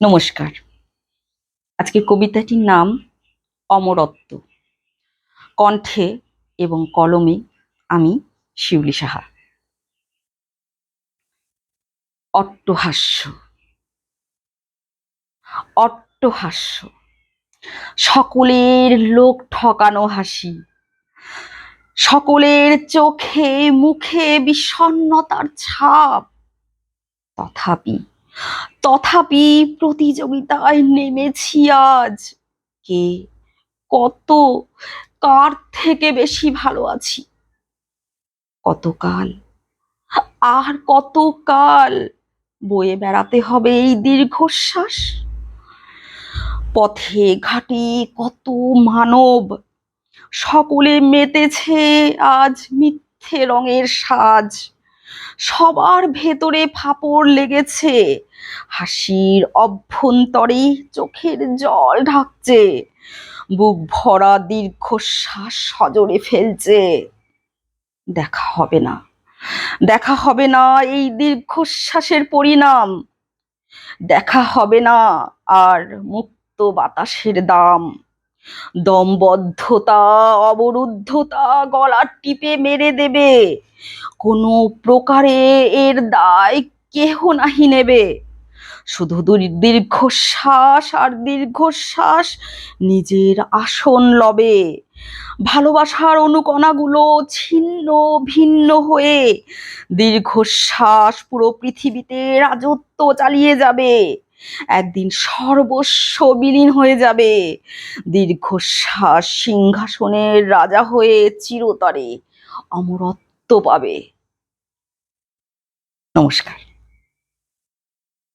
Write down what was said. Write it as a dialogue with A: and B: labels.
A: নমস্কার। আজকে কবিতাটির নাম অমরত্ব। কণ্ঠে এবং কলমে আমি শিউলি সাহা। অট্টহাস্য। অট্টহাস্য। সকলের লোক ঠকানো হাসি। সকলের চোখে মুখে বিষণ্ণতার ছাপ। তথাপি তথাপি প্রতিযোগিতায় নেমেছি আজ। কে? কত? কার থেকে বেশি ভালো আছি? কতকাল? আর কতকাল? বয়ে বেড়াতে হবে এই দীর্ঘশ্বাস? পথে ঘাটে কত মানব? সকলে মেতেছে আজ মিথ্যে রঙের সাজ। সবার ভেতরে ফাপড় লেগেছে। হাসির অভ্যন্তরে চোখের জল ঢাকছে। বুক ভরা দীর্ঘশ্বাস সজরে ফেলছে। দেখা হবে না। দেখা হবে না এই দীর্ঘশ্বাসের পরিণাম। দেখা হবে না আর মুক্ত বাতাসের দাম। দমবদ্ধতা, অবরুদ্ধতা গলা টিপে মেরে দেবে। কোনো প্রকারে এর দায় কেহ নাহি নেবে। শুধু দীর্ঘশ্বাস আর দীর্ঘশ্বাস নিজের আসন লবে। ভালোবাসার অনুকণাগুলো ছিন্ন ভিন্ন হয়ে দীর্ঘশ্বাস পুরো পৃথিবীতে রাজত্ব চালিয়ে যাবে। একদিন সর্বস্ব বিলীন হয়ে যাবে। দীর্ঘশ্বাস সিংহাসনের রাজা হয়ে চিরতরে অমরত্ব পাবে। নমস্কার।